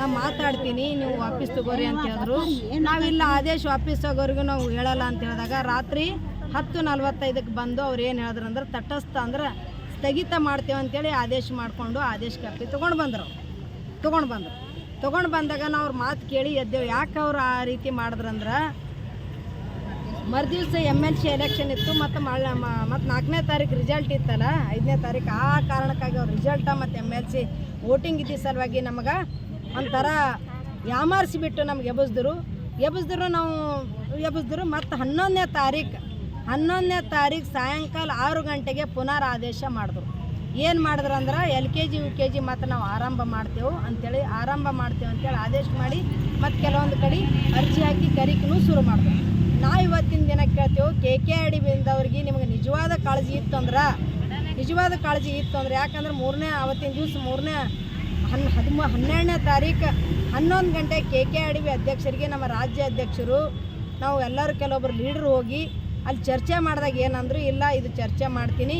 ನಾ ಮಾತಾಡ್ತೀನಿ, ನೀವು ವಾಪಸ್ ತಗೋರಿ ಅಂತ ಹೇಳಿದ್ರು. ನಾವಿಲ್ಲ ಆದೇಶ ವಾಪಸ್ ತಗೋರಿಗೂ ನಾವು ಹೇಳಲ್ಲ ಅಂತ ಹೇಳಿದಾಗ ರಾತ್ರಿ ಹತ್ತು ನಲ್ವತ್ತೈದಕ್ಕೆ ಬಂದು ಅವ್ರು ಏನು ಹೇಳಿದ್ರು ಅಂದ್ರೆ ತಟಸ್ಥ ಅಂದ್ರೆ ಸ್ಥಗಿತ ಮಾಡ್ತೇವೆ ಅಂತೇಳಿ ಆದೇಶ ಮಾಡಿಕೊಂಡು ಆದೇಶ ಕಾಪಿ ತೊಗೊಂಡು ಬಂದರು. ತೊಗೊಂಡು ಬಂದರು. ತೊಗೊಂಡು ಬಂದಾಗ ನಾವು ಅವ್ರ ಮಾತು ಕೇಳಿ ಎದ್ದೇವು. ಯಾಕೆ ಅವ್ರು ಆ ರೀತಿ ಮಾಡಿದ್ರಂದ್ರೆ ಮರುದಿವ್ಸ ಎಂ ಎಲ್ ಸಿ ಎಲೆಕ್ಷನ್ ಇತ್ತು ಮತ್ತು ಮಳ್ಳ ಮತ್ತು ನಾಲ್ಕನೇ ತಾರೀಕು ರಿಸಲ್ಟ್ ಇತ್ತಲ್ಲ, ಐದನೇ ತಾರೀಕು ಆ ಕಾರಣಕ್ಕಾಗಿ ಅವ್ರ ರಿಸಲ್ಟ ಮತ್ತು ಎಂ ಎಲ್ ಸಿ ವೋಟಿಂಗ್ ಇದ್ದ ಸಲುವಾಗಿ ನಮಗೆ ಒಂಥರ ಯಾಮಾರಿಸಿಬಿಟ್ಟು ನಮ್ಗೆ ಎಬ್ಬಿಸಿದ್ರು. ಎಬ್ಬಿಸಿದ್ರು ನಾವು ಎಬ್ಬಿಸಿದ್ರು ಮತ್ತು ಹನ್ನೊಂದನೇ ತಾರೀಕು ಹನ್ನೊಂದನೇ ತಾರೀಕು ಸಾಯಂಕಾಲ ಆರು ಗಂಟೆಗೆ ಪುನರ್ ಆದೇಶ ಮಾಡಿದ್ರು. ಏನು ಮಾಡಿದ್ರು ಅಂದ್ರೆ L K G, U K G ಮತ್ತು ನಾವು ಆರಂಭ ಮಾಡ್ತೇವೆ ಅಂತೇಳಿ ಆರಂಭ ಮಾಡ್ತೇವೆ ಅಂತೇಳಿ ಆದೇಶ ಮಾಡಿ ಮತ್ತು ಕೆಲವೊಂದು ಕಡೆ ಅರ್ಜಿ ಹಾಕಿ ಕರಿಕೂ ಶುರು ಮಾಡಿದ್ರು. ನಾವು ಇವತ್ತಿನ ದಿನ ಕೇಳ್ತೇವೆ ಕೆ ಕೆ ಆರ್ ಡಿ ಬಿಂದವ್ರಿಗೆ ನಿಮಗೆ ನಿಜವಾದ ಕಾಳಜಿ ಇತ್ತು ಅಂದ್ರೆ ನಿಜವಾದ ಕಾಳಜಿ ಇತ್ತು ಅಂದ್ರೆ ಯಾಕಂದ್ರೆ ಮೂರನೇ, ಅವತ್ತಿನ ದಿವಸ ಮೂರನೇ ಹನ್ ಹದಿಮೂ ಹನ್ನೆರಡನೇ ತಾರೀಕು ಹನ್ನೊಂದು ಗಂಟೆ ಕೆ ಕೆ ಬಿ ಅಧ್ಯಕ್ಷರಿಗೆ ನಮ್ಮ ರಾಜ್ಯ ಅಧ್ಯಕ್ಷರು, ನಾವು ಎಲ್ಲರೂ ಕೆಲವೊಬ್ಬರು ಲೀಡ್ರ್ ಹೋಗಿ ಅಲ್ಲಿ ಚರ್ಚೆ ಮಾಡಿದಾಗ ಏನಂದ್ರು, ಇಲ್ಲ, ಇದು ಚರ್ಚೆ ಮಾಡ್ತೀನಿ.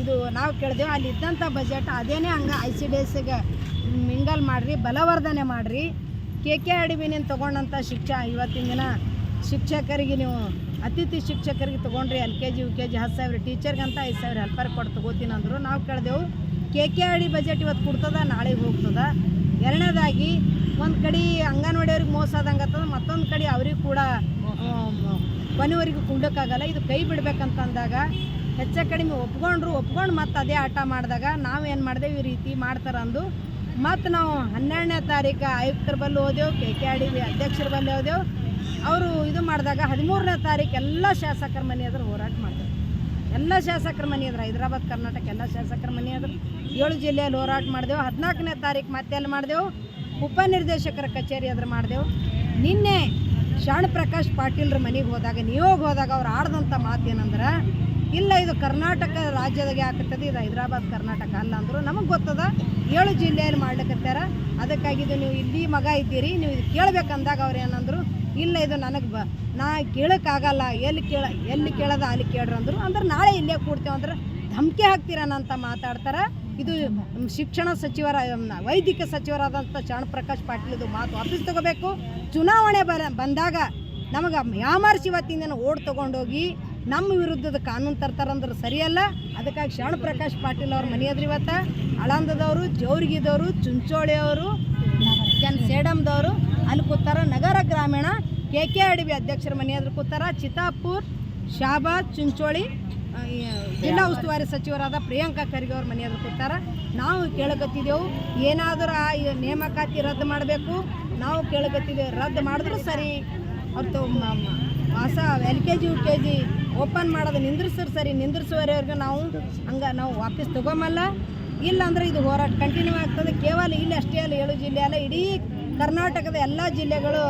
ಇದು ನಾವು ಕೇಳಿದೆವು, ಅಲ್ಲಿ ಇದ್ದಂಥ ಬಜೆಟ್ ಅದೇನೇ ಹಂಗೆ ಐ ಸಿ ಡಿ ಎಸ್ಗೆ ಮಿಂಗಲ್ ಮಾಡಿರಿ, ಬಲವರ್ಧನೆ ಮಾಡಿರಿ. ಕೆ ಕೆ ಡಿ ಬಿನಿಂದ ತೊಗೊಂಡಂಥ ಶಿಕ್ಷಾ ಇವತ್ತಿನ ದಿನ ಶಿಕ್ಷಕರಿಗೆ ನೀವು, ಅತಿಥಿ ಶಿಕ್ಷಕರಿಗೆ ತೊಗೊಂಡ್ರಿ, L K G, U K G, ಹತ್ತು ಸಾವಿರ, ಟೀಚರ್ಗಂತ ಐದು ಸಾವಿರ ಹೆಲ್ಪರ್ ಕೊಟ್ಟು ತೊಗೋತೀನಿ ಅಂದರು ನಾವು ಕೇಳಿದೆವು K K R D budget ಇವತ್ತು ಕೊಡ್ತದ ನಾಳೆಗೆ ಹೋಗ್ತದ. ಎರಡನೇದಾಗಿ ಒಂದು ಕಡೆ ಅಂಗನವಾಡಿಯವ್ರಿಗೆ ಮೋಸ ಆದಂಗೆ ಆಗ್ತದೆ ಮತ್ತೊಂದು ಕಡೆ ಅವ್ರಿಗೆ ಕೂಡ ಕೊನೆವರೆಗೂ ಕುಂಡಕ್ಕಾಗಲ್ಲ ಇದು ಕೈ ಬಿಡ್ಬೇಕಂತ ಅಂದಾಗ ಹೆಚ್ಚ ಕಡಿಮೆ ಒಪ್ಕೊಂಡ್ರು ಒಪ್ಕೊಂಡು ಮತ್ತೆ ಅದೇ ಆಟ ಮಾಡಿದಾಗ ನಾವೇನು ಮಾಡಿದೆವು ಈ ರೀತಿ ಮಾಡ್ತಾರಂದು ಮತ್ತು ನಾವು ಹನ್ನೆರಡನೇ ತಾರೀಕು ಆಯುಕ್ತರ ಬಲ್ಲಿ ಹೋದೆವು ಕೆ ಕೆ ಆರ್ ಡಿ ಅಧ್ಯಕ್ಷರ ಬಲ್ಲಿ ಹೋದೆವು. ಅವರು ಇದು ಮಾಡಿದಾಗ ಹದಿಮೂರನೇ ತಾರೀಕು ಎಲ್ಲ ಶಾಸಕರ ಮನೆ ಎದುರು ಹೋರಾಟ ಮಾಡ್ತಾರೆ. ಎಲ್ಲ ಶಾಸಕರ ಮನೆ ಅದ್ರ ಹೈದರಾಬಾದ್, ಕರ್ನಾಟಕ ಎಲ್ಲ ಶಾಸಕರ ಮನೆ ಅದ್ರ ಏಳು ಜಿಲ್ಲೆಯಲ್ಲಿ ಹೋರಾಟ ಮಾಡಿದೆವು. ಹದಿನಾಲ್ಕನೇ ತಾರೀಕು ಮತ್ತೆ ಅಲ್ಲಿ ಮಾಡಿದೆವು. ಉಪನಿರ್ದೇಶಕರ ಕಚೇರಿ ಅದ್ರ ಮಾಡಿದೆವು. ನಿನ್ನೆ ಶಾಣ ಪ್ರಕಾಶ್ ಪಾಟೀಲ್ರ ಮನೆಗೆ ಹೋದಾಗ ನಿಯೋಗ ಹೋದಾಗ ಅವ್ರು ಆಡ್ದಂಥ ಮಾತು ಏನಂದ್ರೆ, ಇಲ್ಲ, ಇದು ಕರ್ನಾಟಕ ರಾಜ್ಯದಾಗೆ ಆಗ್ತದೆ, ಇದು ಹೈದರಾಬಾದ್, ಕರ್ನಾಟಕ ಅಲ್ಲ ಅಂದರು. ನಮಗೆ ಗೊತ್ತದ, ಏಳು ಜಿಲ್ಲೆಯಲ್ಲಿ ಮಾಡ್ಲಿಕ್ಕೆ ಅದಕ್ಕಾಗಿ ಇದು ನೀವು ಇಲ್ಲಿ ಮಗ ಇದ್ದೀರಿ, ನೀವು ಇದು ಕೇಳಬೇಕಂದಾಗ ಅವ್ರು ಏನಂದ್ರು ಇಲ್ಲ ಇದು ನನಗೆ ಬ ನಾ ಕೇಳೋಕ್ಕಾಗಲ್ಲ. ಎಲ್ಲಿ ಕೇಳ ಎಲ್ಲಿ ಕೇಳೋದ ಅಲ್ಲಿ ಕೇಳ್ರಿ ಅಂದರು. ಅಂದ್ರೆ ನಾಳೆ ಇಲ್ಲೇ ಕೂಡ್ತೇವೆ ಅಂದ್ರೆ ಧಮಕಿ ಹಾಕ್ತೀರನಂತ ಮಾತಾಡ್ತಾರೆ. ಇದು ಶಿಕ್ಷಣ ಸಚಿವರ ವೈದಿಕ ಸಚಿವರಾದಂಥ ಪ್ರಕಾಶ್ ಪಾಟೀಲ್ದು ಮಾತು ವಾಪಸ್ ತಗೋಬೇಕು. ಚುನಾವಣೆ ಬರ ಬಂದಾಗ ನಮಗೆ ಯಾಮಾರ್ಸಿ ಇವತ್ತಿಂದನ ದಿನ ಓಡ್ ತೊಗೊಂಡೋಗಿ ನಮ್ಮ ವಿರುದ್ಧದ ಕಾನೂನು ತರ್ತಾರಂದ್ರೆ ಸರಿಯಲ್ಲ. ಅದಕ್ಕಾಗಿ ಶರಣ ಪ್ರಕಾಶ್ ಪಾಟೀಲ್ ಅವ್ರ ಮನೆ ಇವತ್ತು. ಆಳಂದದವರು ಜೌರಿಗಿದವರು, ಚುಂಚೋಳಿಯವರು, ಜನ್ ಸೇಡಮ್ದವರು ಅಲ್ಲಿ ಕೂತಾರ. ನಗರ ಗ್ರಾಮೀಣ ಕೆ ಕೆ ಅಡವಿ ಅಧ್ಯಕ್ಷರ ಮನೆ ಎದುರು ಕೂತಾರ. ಚಿತಾಪುರ್, ಶಾಬಾದ್, ಚುಂಚೋಳಿ ಜಿಲ್ಲಾ ಉಸ್ತುವಾರಿ ಸಚಿವರಾದ ಪ್ರಿಯಾಂಕಾ ಖರ್ಗೆ ಅವ್ರ ಮನೆ ಎದುರು ಕೂತಾರ. ನಾವು ಕೇಳಕತ್ತಿದ್ದೆವು, ಏನಾದರೂ ಆ ನೇಮಕಾತಿ ರದ್ದು ಮಾಡಬೇಕು. ನಾವು ಕೇಳಕತ್ತಿದ್ದೇವೆ, ರದ್ದು ಮಾಡಿದ್ರು ಸರಿ. ಅವ್ರದ್ದು ಹೊಸ L K G U K G open ಮಾಡೋದು ನಿಂದ್ರಿಸ್ರು ಸರಿ. ನಿಂದ್ರಿಸುವವರೆಗೂ ನಾವು ಹಂಗೆ, ನಾವು ವಾಪಸ್ ತಗೊಂಬಲ್ಲ ಇಲ್ಲ ಅಂದ್ರೆ ಇದು ಹೋರಾಟ ಕಂಟಿನ್ಯೂ ಆಗ್ತದೆ. ಕೇವಲ ಇಲ್ಲಿ ಅಷ್ಟೇ ಅಲ್ಲ, ಏಳು ಜಿಲ್ಲೆ ಅಲ್ಲ, ಇಡೀ ಕರ್ನಾಟಕದ ಎಲ್ಲ ಜಿಲ್ಲೆಗಳು